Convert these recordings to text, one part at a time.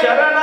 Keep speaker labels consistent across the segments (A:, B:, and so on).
A: ಶರಣ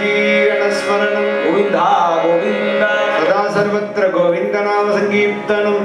B: ഗോവിന്ദ
A: ഗോവിന്ദ
B: സദാ സർവത്ര ഗോവിന്ദനാമ സങ്കീർത്തനം